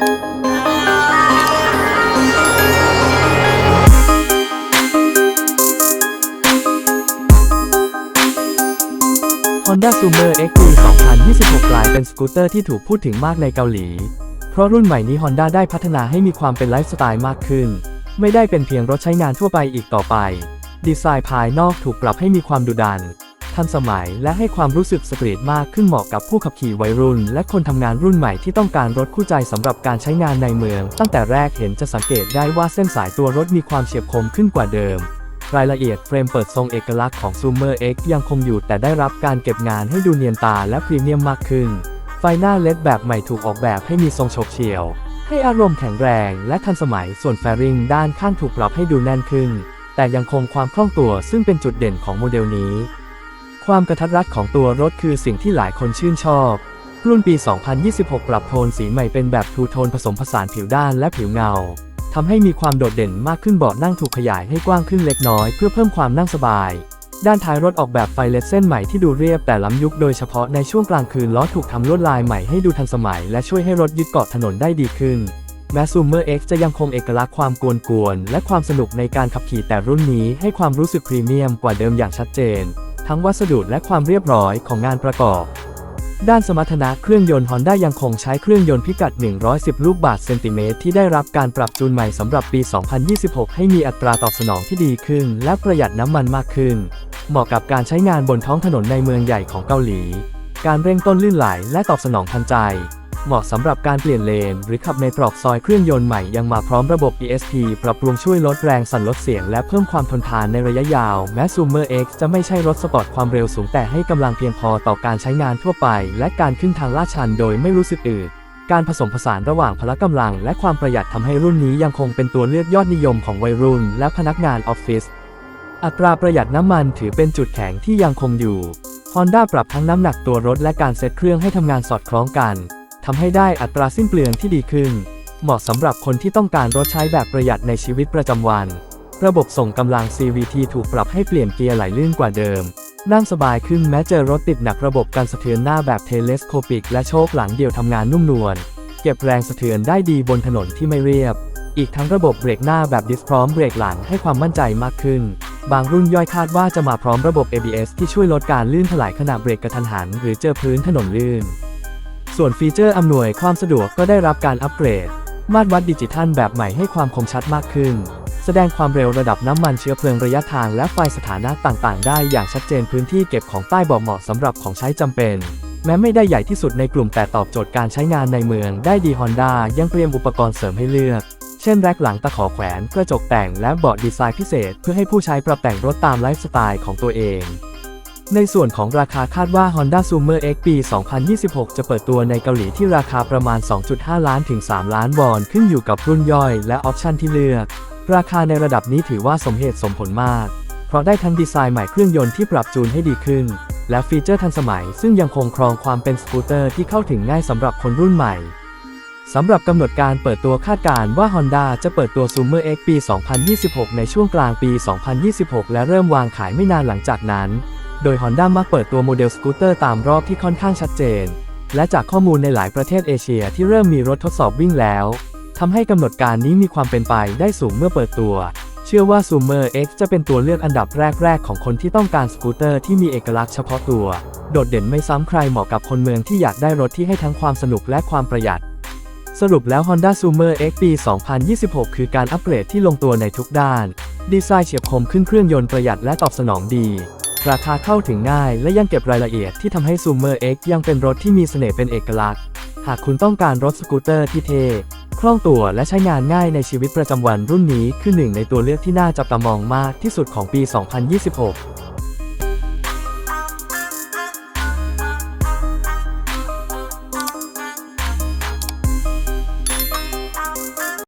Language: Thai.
Honda Sumer X ปี2026 กลายเป็นสกูตเตอร์ที่ถูกพูดถึงมากในเกาหลี เพราะรุ่นใหม่นี้ Honda ได้พัฒนาให้มีความเป็นไลฟ์สไตล์มากขึ้น ไม่ได้เป็นเพียงรถใช้งานทั่วไปอีกต่อไป ดีไซน์ภายนอกถูกปรับให้มีความดุดัน ทันสมัยและให้ความรู้สึกสตรีทมากขึ้นเหมาะกับผู้ขับขี่วัยรุ่น และคนทำงานรุ่นใหม่ที่ต้องการรถคู่ใจสำหรับการใช้งานในเมือง ตั้งแต่แรกเห็นจะสังเกตได้ว่าเส้นสายตัวรถมีความเฉียบคมขึ้นกว่าเดิม รายละเอียดเฟรมเปิดทรงเอกลักษณ์ของ Zoomer X ยังคงอยู่แต่ได้รับการเก็บงานให้ดูเนียนตาและพรีเมียมมากขึ้น ไฟหน้าเลดแบบใหม่ถูกออกแบบให้มีทรงโฉบเฉี่ยว ให้อารมณ์แข็งแรงและทันสมัยส่วนแฟริงด้านข้างถูกปรับให้ดูแน่นขึ้น แต่ยังคงความคล่องตัวซึ่งเป็นจุดเด่นของโมเดลนี้ ความกระทัดรัดของตัวรถคือสิ่งที่หลายคนชื่นชอบ รุ่นปี 2026 ปรับโทนสีใหม่เป็นแบบทูโทนผสมผสานผิวด้านและผิวเงาทำให้มีความโดดเด่นมากขึ้นเบาะนั่งถูกขยายให้กว้างขึ้นเล็กน้อยเพื่อเพิ่มความนั่งสบาย ด้านท้ายรถออกแบบไฟเลสเส้นใหม่ที่ดูเรียบแต่ล้ำยุคโดยเฉพาะในช่วงกลางคืนล้อถูกทำลวดลายใหม่ให้ดูทันสมัย และช่วยให้รถยึดเกาะถนนได้ดีขึ้นแม้ Zoomer X จะยังคงเอกลักษณ์ความกวนๆและความสนุกในการขับขี่แต่รุ่นนี้ให้ความรู้สึกพรีเมียมกว่าเดิมอย่างชัดเจน ทั้งวัสดุและความเรียบร้อยของงานประกอบ ด้านสมรรถนะเครื่องยนต์ Honda ยังคงใช้เครื่องยนต์พิกัด 110 ลูกบาศก์เซนติเมตรที่ได้รับการปรับจูนใหม่สำหรับปี 2026 ให้มีอัตราตอบสนองที่ดีขึ้น และประหยัดน้ำมันมากขึ้น เหมาะกับการใช้งานบนท้องถนนในเมืองใหญ่ของเกาหลี การเร่งต้นลื่นไหลและตอบสนองทันใจ เหมาะสำหรับการเปลี่ยนเลน หรือขับในตรอกซอยเครื่องยนต์ใหม่ยังมาพร้อมระบบ ESP ปรับปรุงช่วยลดแรงสั่นลดเสียงและเพิ่มความทนทานในระยะยาว แม้ Zoomer X จะไม่ใช่รถสปอร์ตความเร็วสูงแต่ให้กำลังเพียงพอต่อการใช้งานทั่วไป และการขึ้นทางลาดชันโดยไม่รู้สึกอืดการผสมผสานระหว่างพละกำลัง และความประหยัดทำให้รุ่นนี้ยังคงเป็นตัวเลือกยอดนิยมของวัยรุ่น และพนักงานออฟฟิศอัตราประหยัดน้ำมันถือเป็นจุดแข็งที่ยังคงอยู่ Honda ปรับทั้งน้ำหนักตัวรถและการเซ็ตเครื่องให้ทำงานสอดคล้องกัน ทำให้ได้อัตราสิ้นเปลืองที่ดีขึ้น เหมาะสำหรับคนที่ต้องการรถใช้แบบประหยัดในชีวิตประจำวัน ระบบส่งกำลัง CVT ถูกปรับให้เปลี่ยนเกียร์ไหลลื่นกว่าเดิม นั่งสบายขึ้นแม้เจอรถติดหนักระบบการสะเทือนหน้าแบบเทเลสโคปิก และโชคหลังเดียวทำงานนุ่มนวลเก็บแรงสะเทือนได้ดีบนถนนที่ไม่เรียบ อีกทั้งระบบเบรกหน้าแบบดิสพร้อมเบรกหลังให้ความมั่นใจมากขึ้น บางรุ่นย่อยคาดว่าจะมาพร้อมระบบ ABS ที่ช่วยลดการลื่นถลายขณะเบรกกระทันหัน หรือเจอพื้นถนนลื่น ส่วนฟีเจอร์อำนวยความสะดวกก็ได้รับการอัปเกรด มาตรวัดดิจิทัลแบบใหม่ให้ความคมชัดมากขึ้น แสดงความเร็วระดับน้ำมันเชื้อเพลิงระยะทางและไฟสถานะต่างๆ ได้อย่างชัดเจนพื้นที่เก็บของใต้เบาะเหมาะสำหรับของใช้จำเป็น แม้ไม่ได้ใหญ่ที่สุดในกลุ่มแต่ตอบโจทย์การใช้งานในเมืองได้ดี Honda ยังเตรียมอุปกรณ์เสริมให้เลือกเช่นแร็คหลังตะขอแขวน กระจกแต่งและเบาะดีไซน์พิเศษ เพื่อให้ผู้ใช้ปรับแต่งรถตามไลฟ์สไตล์ของตัวเอง ในส่วนของราคาคาดว่า Honda Zoomer X ปี 2026 จะเปิดตัวในเกาหลีที่ราคาประมาณ 2.5 ล้านถึง 3 ล้านวอนขึ้นอยู่กับรุ่นย่อยและออปชันที่เลือก ราคาในระดับนี้ถือว่าสมเหตุสมผลมาก เพราะได้ทั้งดีไซน์ใหม่เครื่องยนต์ที่ปรับจูนให้ดีขึ้น และฟีเจอร์ทันสมัย ซึ่งยังคงครองความเป็นสกูตเตอร์ที่เข้าถึงง่ายสำหรับคนรุ่นใหม่สำหรับกำหนดการเปิดตัวคาดการว่า Honda จะเปิดตัว Zoomer X ปี 2026 ในช่วงกลางปี 2026 และเริ่มวางขายไม่นานหลังจากนั้น โดย Honda มักเปิดตัวโมเดลสกูตเตอร์ตามรอบที่ค่อนข้างชัดเจน และจากข้อมูลในหลายประเทศเอเชียที่เริ่มมีรถทดสอบวิ่งแล้วทำให้กำหนดการนี้มีความเป็นไปได้สูงเมื่อเปิดตัว เชื่อว่า Zoomer X จะเป็นตัวเลือกอันดับแรก ๆ ของคนที่ต้องการสกูตเตอร์ที่มีเอกลักษณ์เฉพาะตัว โดดเด่นไม่ซ้ำใครเหมาะกับคนเมืองที่อยากได้รถที่ให้ทั้งความสนุกและความประหยัด สรุปแล้ว Honda Zoomer X ปี 2026 คือการอัปเกรดที่ลงตัวในทุกด้าน ดีไซน์เฉียบคมขึ้นเครื่องยนต์ประหยัดและตอบสนองดี ราคาเข้าถึงง่ายและยังเก็บรายละเอียดที่ทำให้ Zoomer X ยังเป็นรถที่มีเสน่ห์เป็นเอกลักษณ์ หากคุณต้องการรถสกูตเตอร์ที่เท่คล่องตัวและใช้งานง่ายในชีวิตประจำวันรุ่นนี้คือหนึ่งในตัวเลือกที่น่าจับตามองมากที่สุดของปี 2026